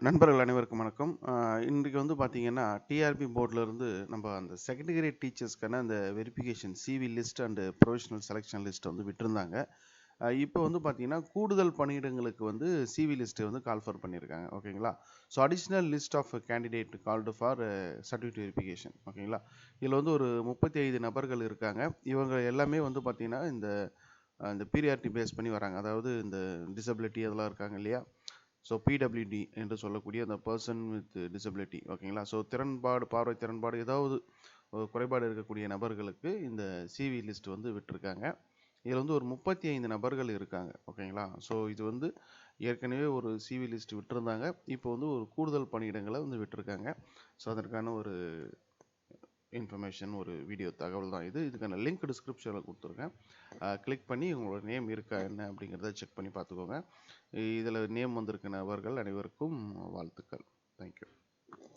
நண்பர்கள் அனைவருக்கும் வணக்கம். இன்றைக்கு வந்து பார்த்தீங்கன்னா, டிஆர்பி போர்ட்லருந்து நம்ம அந்த செகண்ட் கிரேட் டீச்சர்ஸ்க்கான அந்த verification CV list and provisional selection list வந்து விட்டுருந்தாங்க இப்போ வந்து பார்த்தீங்கன்னா, கூடுதல் பணியிடங்களுக்கு வந்து சிவி லிஸ்ட்டை வந்து கால் ஃபார் பண்ணியிருக்காங்க. ஓகேங்களா? So additional list of candidate called for certificate verification. ஓகேங்களா? இதில் வந்து ஒரு 35 நபர்கள் இருக்காங்க. இவங்க எல்லாமே வந்து பார்த்தீங்கன்னா, இந்த இந்த பீரியாரிட்டி பேஸ் பண்ணி வராங்க. அதாவது இந்த டிசபிலிட்டி அதெல்லாம் இருக்காங்க இல்லையா? ஸோ பிடபிள்யூடி என்று சொல்லக்கூடிய அந்த பர்சன் வித் டிசபிலிட்டி ஓகேங்களா? ஸோ திறன்பாடு, பார்வை திறன்பாடு ஏதாவது ஒரு குறைபாடு இருக்கக்கூடிய நபர்களுக்கு இந்த சிவி லிஸ்ட் வந்து விட்டுருக்காங்க இதில் வந்து ஒரு 35 நபர்கள் இருக்காங்க. ஓகேங்களா? ஸோ இது வந்து ஏற்கனவே ஒரு சிவி லிஸ்ட் விட்டுருந்தாங்க இப்போ வந்து ஒரு கூடுதல் பணியிடங்களை வந்து விட்டுருக்காங்க ஸோ அதற்கான ஒரு இன்ஃபர்மேஷன் ஒரு வீடியோ தகவல் தான் இது. இதுக்கான லிங்க் டிஸ்கிரிப்ஷனில் கொடுத்துருக்கேன் கிளிக் பண்ணி உங்களோட நேம் இருக்கா என்ன அப்படிங்கிறத செக் பண்ணி பார்த்துக்கோங்க. இதில் நேம் வந்திருக்க நபர்கள் அனைவருக்கும் வாழ்த்துக்கள்.